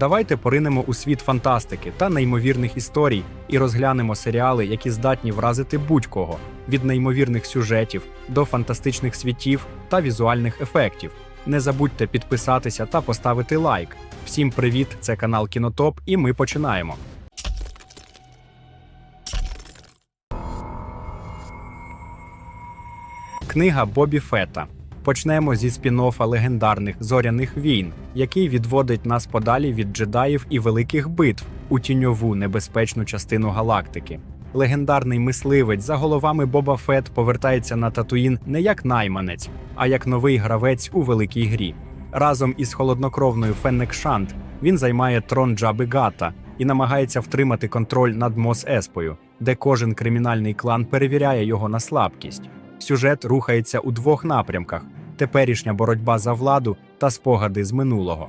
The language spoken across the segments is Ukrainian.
Давайте поринемо у світ фантастики та неймовірних історій і розглянемо серіали, які здатні вразити будь-кого від неймовірних сюжетів до фантастичних світів та візуальних ефектів. Не забудьте підписатися та поставити лайк. Всім привіт! Це канал Кінотоп, і ми починаємо. Книга Бобі Фета. Почнемо зі спін-оффа легендарних зоряних війн, який відводить нас подалі від джедаїв і великих битв у тіньову небезпечну частину галактики. Легендарний мисливець за головами Боба Фет повертається на Татуїн не як найманець, а як новий гравець у великій грі. Разом із холоднокровною Феннек Шант він займає трон Джаби Гата і намагається втримати контроль над Мос Еспою, де кожен кримінальний клан перевіряє його на слабкість. Сюжет рухається у двох напрямках: теперішня боротьба за владу та спогади з минулого.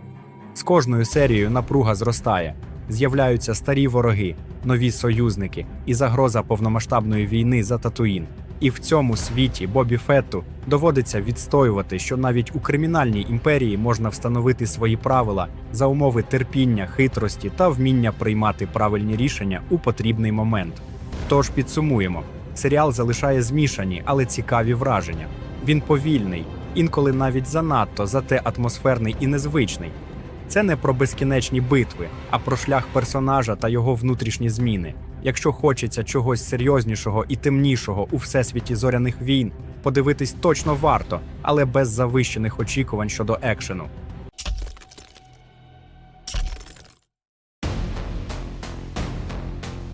З кожною серією напруга зростає, з'являються старі вороги, нові союзники і загроза повномасштабної війни за Татуїн. І в цьому світі Бобі Фетту доводиться відстоювати, що навіть у кримінальній імперії можна встановити свої правила за умови терпіння, хитрості та вміння приймати правильні рішення у потрібний момент. Тож підсумуємо. Серіал залишає змішані, але цікаві враження. Він повільний, інколи навіть занадто, зате атмосферний і незвичний. Це не про безкінечні битви, а про шлях персонажа та його внутрішні зміни. Якщо хочеться чогось серйознішого і темнішого у всесвіті зоряних війн, подивитись точно варто, але без завищених очікувань щодо екшену.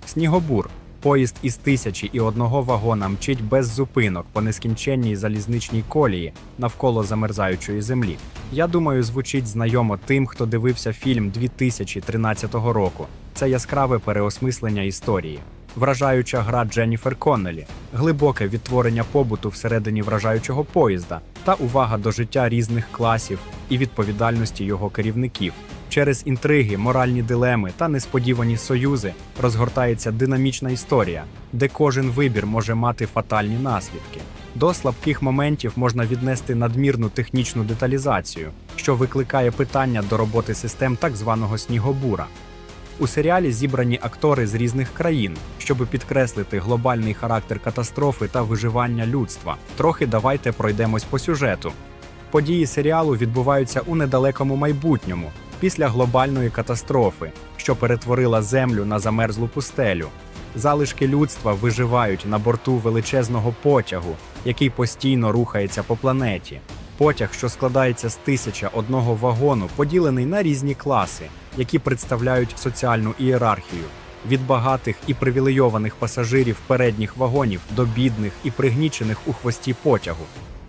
Снігобур. Поїзд із тисячі і одного вагона мчить без зупинок по нескінченній залізничній колії навколо замерзаючої землі. Я думаю, звучить знайомо тим, хто дивився фільм 2013 року. Це яскраве переосмислення історії, вражаюча гра Дженніфер Коннелі, глибоке відтворення побуту всередині вражаючого поїзда та увага до життя різних класів і відповідальності його керівників. Через інтриги, моральні дилеми та несподівані союзи розгортається динамічна історія, де кожен вибір може мати фатальні наслідки. До слабких моментів можна віднести надмірну технічну деталізацію, що викликає питання до роботи систем так званого снігобура. У серіалі зібрані актори з різних країн, щоб підкреслити глобальний характер катастрофи та виживання людства. Трохи давайте пройдемось по сюжету. Події серіалу відбуваються у недалекому майбутньому, після глобальної катастрофи, що перетворила землю на замерзлу пустелю. Залишки людства виживають на борту величезного потягу, який постійно рухається по планеті. Потяг, що складається з тисяча одного вагону, поділений на різні класи, які представляють соціальну ієрархію від багатих і привілейованих пасажирів передніх вагонів до бідних і пригнічених у хвості потягу.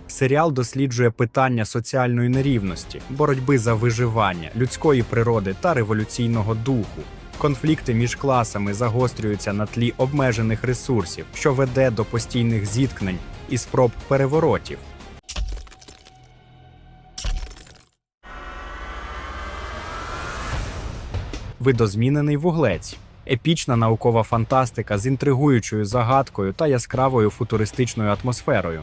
Серіал досліджує питання соціальної нерівності, боротьби за виживання, людської природи та революційного духу. Конфлікти між класами загострюються на тлі обмежених ресурсів, що веде до постійних зіткнень і спроб переворотів. Видозмінений вуглець. Епічна наукова фантастика з інтригуючою загадкою та яскравою футуристичною атмосферою.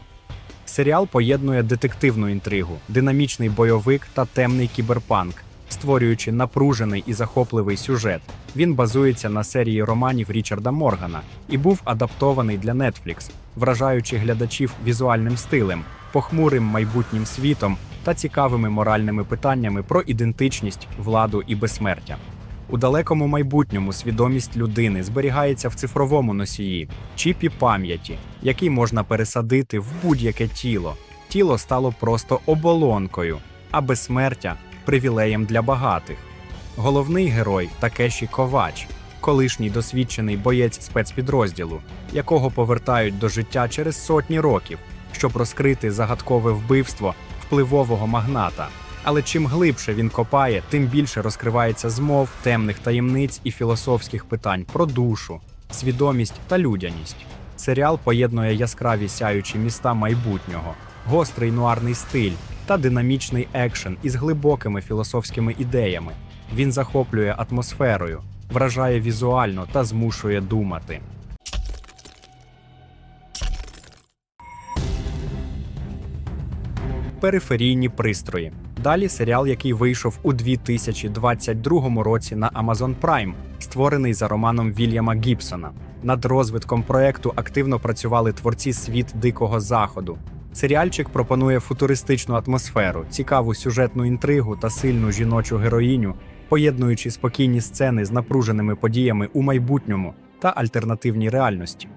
Серіал поєднує детективну інтригу, динамічний бойовик та темний кіберпанк, створюючи напружений і захопливий сюжет. Він базується на серії романів Річарда Моргана і був адаптований для Netflix, вражаючи глядачів візуальним стилем, похмурим майбутнім світом та цікавими моральними питаннями про ідентичність, владу і безсмертя. У далекому майбутньому свідомість людини зберігається в цифровому носії, чіпі пам'яті, який можна пересадити в будь-яке тіло. Тіло стало просто оболонкою, а безсмертя привілеєм для багатих. Головний герой Такеші Ковач, колишній досвідчений боєць спецпідрозділу, якого повертають до життя через сотні років, щоб розкрити загадкове вбивство впливового магната. Але чим глибше він копає, тим більше розкривається змов, темних таємниць і філософських питань про душу, свідомість та людяність. Серіал поєднує яскраві сяючі міста майбутнього, гострий нуарний стиль та динамічний екшен із глибокими філософськими ідеями. Він захоплює атмосферою, вражає візуально та змушує думати. Периферійні пристрої. Далі серіал, який вийшов у 2022 році на Amazon Prime, створений за романом Вільяма Гібсона. Над розвитком проекту активно працювали творці світ Дикого Заходу. Серіальчик пропонує футуристичну атмосферу, цікаву сюжетну інтригу та сильну жіночу героїню, поєднуючи спокійні сцени з напруженими подіями у майбутньому та альтернативній реальності.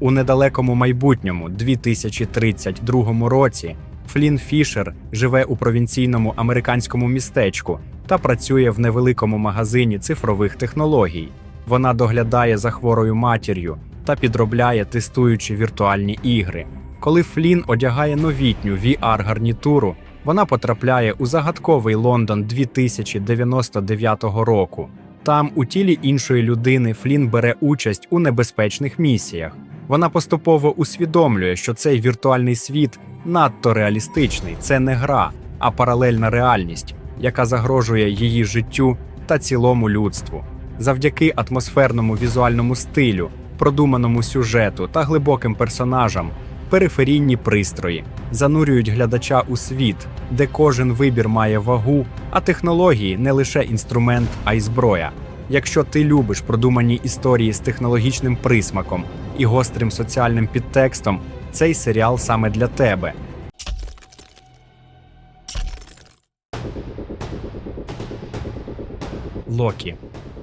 У недалекому майбутньому 2032 році Флін Фішер живе у провінційному американському містечку та працює в невеликому магазині цифрових технологій. Вона доглядає за хворою матір'ю та підробляє, тестуючи віртуальні ігри. Коли Флін одягає новітню VR-гарнітуру, вона потрапляє у загадковий Лондон 2099 року. Там, у тілі іншої людини, Флін бере участь у небезпечних місіях. Вона поступово усвідомлює, що цей віртуальний світ надто реалістичний. Це не гра, а паралельна реальність, яка загрожує її життю та цілому людству. Завдяки атмосферному візуальному стилю, продуманому сюжету та глибоким персонажам, периферійні пристрої занурюють глядача у світ, де кожен вибір має вагу, а технології не лише інструмент, а й зброя. Якщо ти любиш продумані історії з технологічним присмаком і гострим соціальним підтекстом, цей серіал саме для тебе. Локі.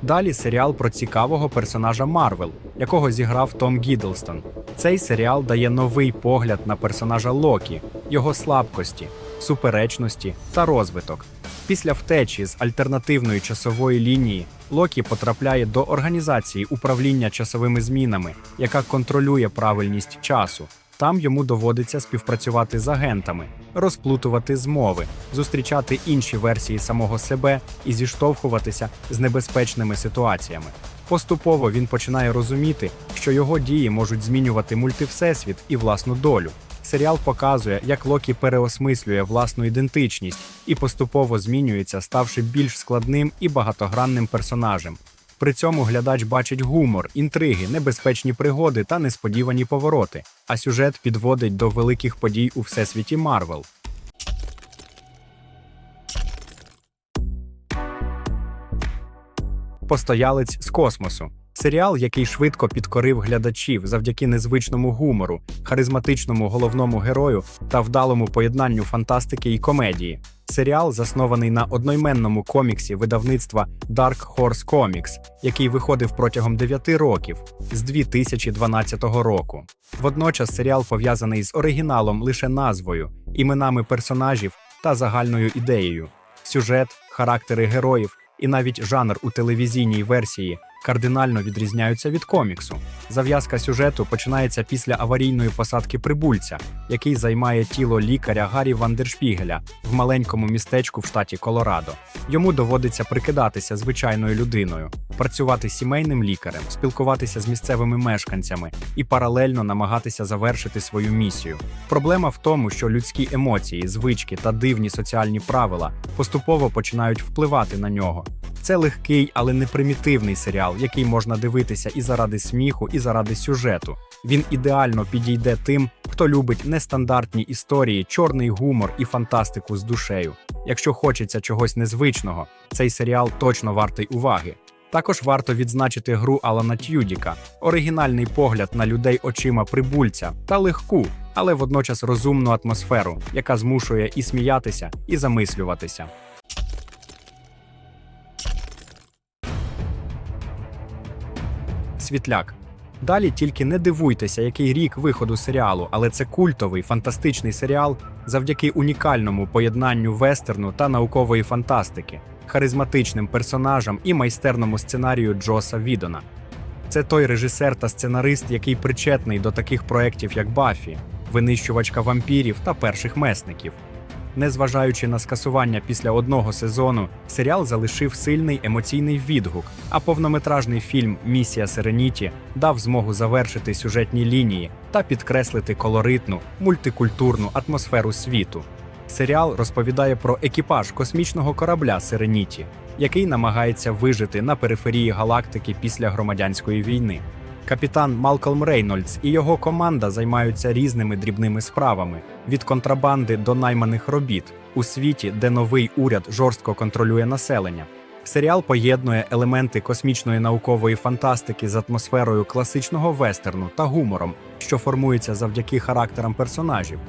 Далі серіал про цікавого персонажа Марвел, якого зіграв Том Гідлстон. Цей серіал дає новий погляд на персонажа Локі, його слабкості, суперечності та розвиток. Після втечі з альтернативної часової лінії Локі потрапляє до організації управління часовими змінами, яка контролює правильність часу. Там йому доводиться співпрацювати з агентами, розплутувати змови, зустрічати інші версії самого себе і зіштовхуватися з небезпечними ситуаціями. Поступово він починає розуміти, що його дії можуть змінювати мультивсесвіт і власну долю. Серіал показує, як Локі переосмислює власну ідентичність і поступово змінюється, ставши більш складним і багатогранним персонажем. При цьому глядач бачить гумор, інтриги, небезпечні пригоди та несподівані повороти, а сюжет підводить до великих подій у всесвіті Марвел. Постоялець з космосу. Серіал, який швидко підкорив глядачів завдяки незвичному гумору, харизматичному головному герою та вдалому поєднанню фантастики і комедії. Серіал заснований на одноіменному коміксі видавництва Dark Horse Comics, який виходив протягом 9 років з 2012 року. Водночас серіал пов'язаний з оригіналом лише назвою, іменами персонажів та загальною ідеєю. Сюжет, характери героїв і навіть жанр у телевізійній версії кардинально відрізняються від коміксу. Зав'язка сюжету починається після аварійної посадки прибульця, який займає тіло лікаря Гаррі Вандершпігеля в маленькому містечку в штаті Колорадо. Йому доводиться прикидатися звичайною людиною, працювати сімейним лікарем, спілкуватися з місцевими мешканцями і паралельно намагатися завершити свою місію. Проблема в тому, що людські емоції, звички та дивні соціальні правила поступово починають впливати на нього. Це легкий, але не примітивний серіал, який можна дивитися і заради сміху, і заради сюжету. Він ідеально підійде тим, хто любить нестандартні історії, чорний гумор і фантастику з душею. Якщо хочеться чогось незвичного, цей серіал точно вартий уваги. Також варто відзначити гру Алана Тюдіка, оригінальний погляд на людей очима прибульця та легку, але водночас розумну атмосферу, яка змушує і сміятися, і замислюватися. Світляк. Далі тільки не дивуйтеся, який рік виходу серіалу, але це культовий фантастичний серіал завдяки унікальному поєднанню вестерну та наукової фантастики, харизматичним персонажам і майстерному сценарію Джоса Відона. Це той режисер та сценарист, який причетний до таких проєктів, як Баффі, винищувачка вампірів та перших месників. Незважаючи на скасування після одного сезону, серіал залишив сильний емоційний відгук, а повнометражний фільм Місія Сереніті дав змогу завершити сюжетні лінії та підкреслити колоритну, мультикультурну атмосферу світу. Серіал розповідає про екіпаж космічного корабля Сереніті, який намагається вижити на периферії галактики після громадянської війни. Капітан Малкольм Рейнольдс і його команда займаються різними дрібними справами від контрабанди до найманих робіт у світі, де новий уряд жорстко контролює населення. Серіал поєднує елементи космічної наукової фантастики з атмосферою класичного вестерну та гумором, що формується завдяки характерам персонажів.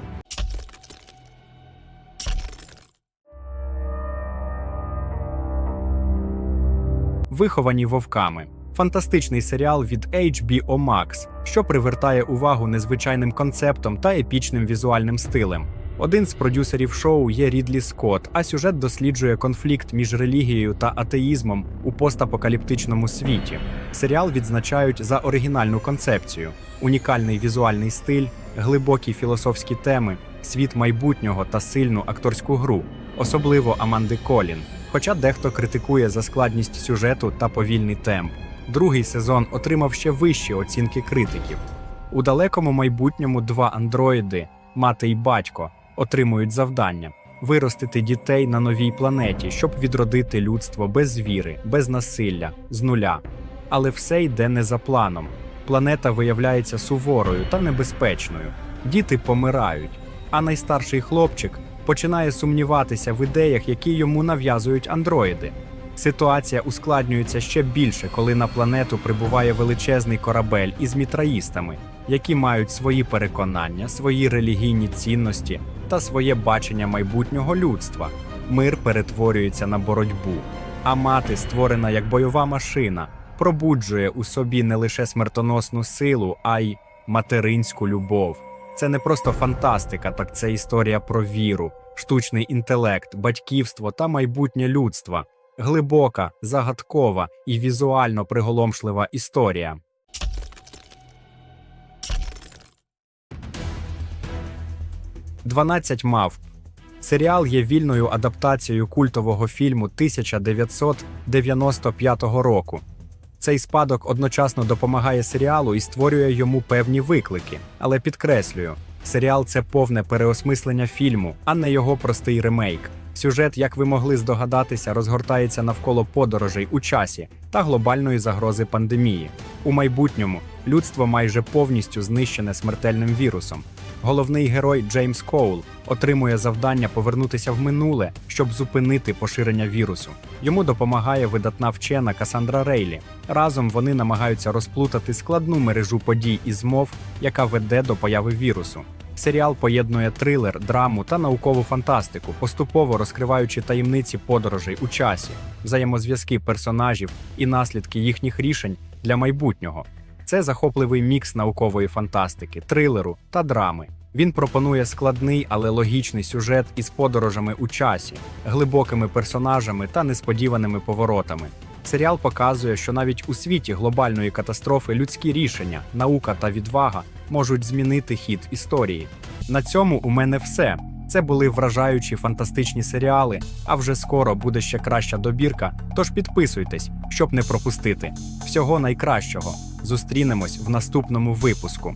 Виховані вовками. Фантастичний серіал від HBO Max, що привертає увагу незвичайним концептом та епічним візуальним стилем. Один з продюсерів шоу є Рідлі Скотт, а сюжет досліджує конфлікт між релігією та атеїзмом у постапокаліптичному світі. Серіал відзначають за оригінальну концепцію, унікальний візуальний стиль, глибокі філософські теми, світ майбутнього та сильну акторську гру, особливо Аманди Колін. Хоча дехто критикує за складність сюжету та повільний темп. Другий сезон отримав ще вищі оцінки критиків. У далекому майбутньому два андроїди, мати й батько, отримують завдання виростити дітей на новій планеті, щоб відродити людство без віри, без насилля, з нуля. Але все йде не за планом. Планета виявляється суворою та небезпечною. Діти помирають, а найстарший хлопчик починає сумніватися в ідеях, які йому нав'язують андроїди. Ситуація ускладнюється ще більше, коли на планету прибуває величезний корабель із мітраїстами, які мають свої переконання, свої релігійні цінності та своє бачення майбутнього людства. Мир перетворюється на боротьбу, а мати, створена як бойова машина, пробуджує у собі не лише смертоносну силу, а й материнську любов. Це не просто фантастика, так це історія про віру, штучний інтелект, батьківство та майбутнє людства. Глибока, загадкова і візуально приголомшлива історія. «12 мав. Серіал є вільною адаптацією культового фільму 1995 року. Цей спадок одночасно допомагає серіалу і створює йому певні виклики. Але підкреслюю, серіал це повне переосмислення фільму, а не його простий ремейк. Сюжет, як ви могли здогадатися, розгортається навколо подорожей у часі та глобальної загрози пандемії. У майбутньому людство майже повністю знищене смертельним вірусом. Головний герой Джеймс Коул отримує завдання повернутися в минуле, щоб зупинити поширення вірусу. Йому допомагає видатна вчена Касандра Рейлі. Разом вони намагаються розплутати складну мережу подій і змов, яка веде до появи вірусу. Серіал поєднує трилер, драму та наукову фантастику, поступово розкриваючи таємниці подорожей у часі, взаємозв'язки персонажів і наслідки їхніх рішень для майбутнього. Це захопливий мікс наукової фантастики, трилеру та драми. Він пропонує складний, але логічний сюжет із подорожами у часі, глибокими персонажами та несподіваними поворотами. Серіал показує, що навіть у світі глобальної катастрофи людські рішення, наука та відвага можуть змінити хід історії. На цьому у мене все. Це були вражаючі фантастичні серіали. А вже скоро буде ще краща добірка. Тож підписуйтесь, щоб не пропустити. Всього найкращого. Зустрінемось в наступному випуску.